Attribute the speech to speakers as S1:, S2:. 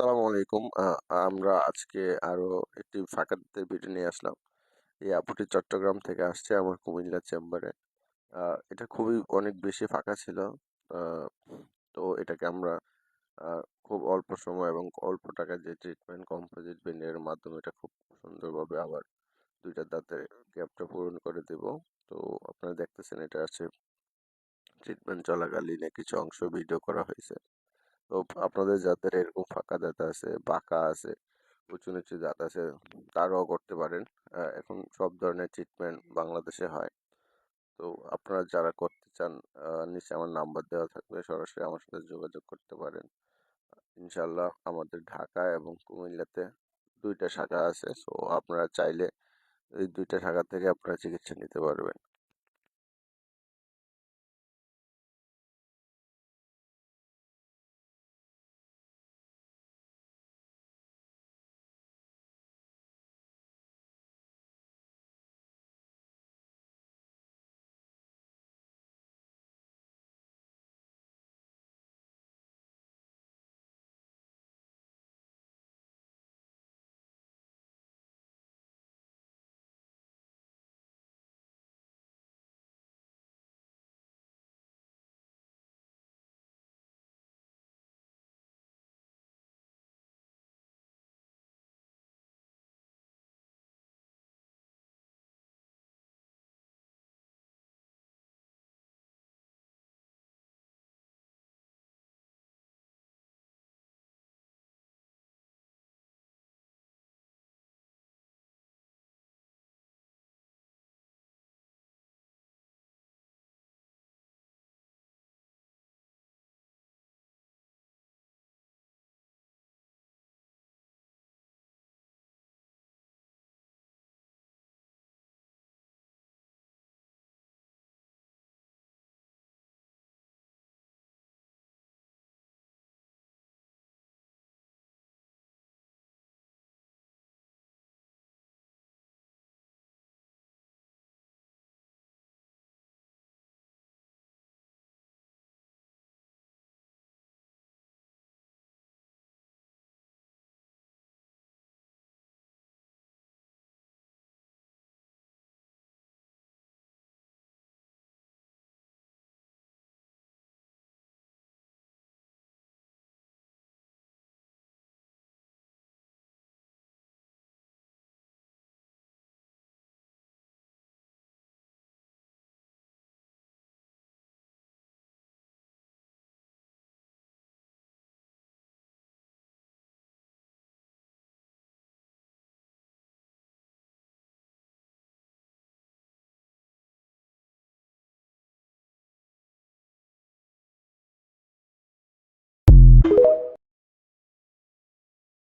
S1: আসসালামু আলাইকুম। আমরা আজকে আরও একটি ফাঁকা দিতে ভিডিও নিয়ে আসলাম। এই আপুটি চট্টগ্রাম থেকে আসছে আমার কুমিল্লা চেম্বারে। এটা খুবই অনেক বেশি ফাঁকা ছিল। তো এটাকে আমরা খুব অল্প সময় এবং অল্প টাকায় যে ট্রিটমেন্ট কম্পোজিট ভেনিয়ার মাধ্যমে এটা খুব সুন্দরভাবে আবার দুইটা দাঁতের গ্যাপটা পূরণ করে দেব। তো আপনারা দেখতেছেন এটা আছে ট্রিটমেন্ট চলাকালীন কিছু অংশ ভিডিও করা হয়েছে। তো আপনাদের যাদের এরকম ফাঁকা দাঁত আছে, বাঁকা আছে, উঁচু নিচু দাঁত আছে, তারাও করতে পারেন। এখন সব ধরনের ট্রিটমেন্ট বাংলাদেশে হয়। তো আপনারা যারা করতে চান নিচে আমার নাম্বার দেওয়া থাকবে। সরাসরি আমার সাথে যোগাযোগ করতে পারেন। ইনশাল্লাহ আমাদের ঢাকা এবং কুমিল্লাতে দুইটা শাখা আছে। সো আপনারা চাইলে এই দুইটা শাখা থেকে আপনারা চিকিৎসা নিতে পারবেন।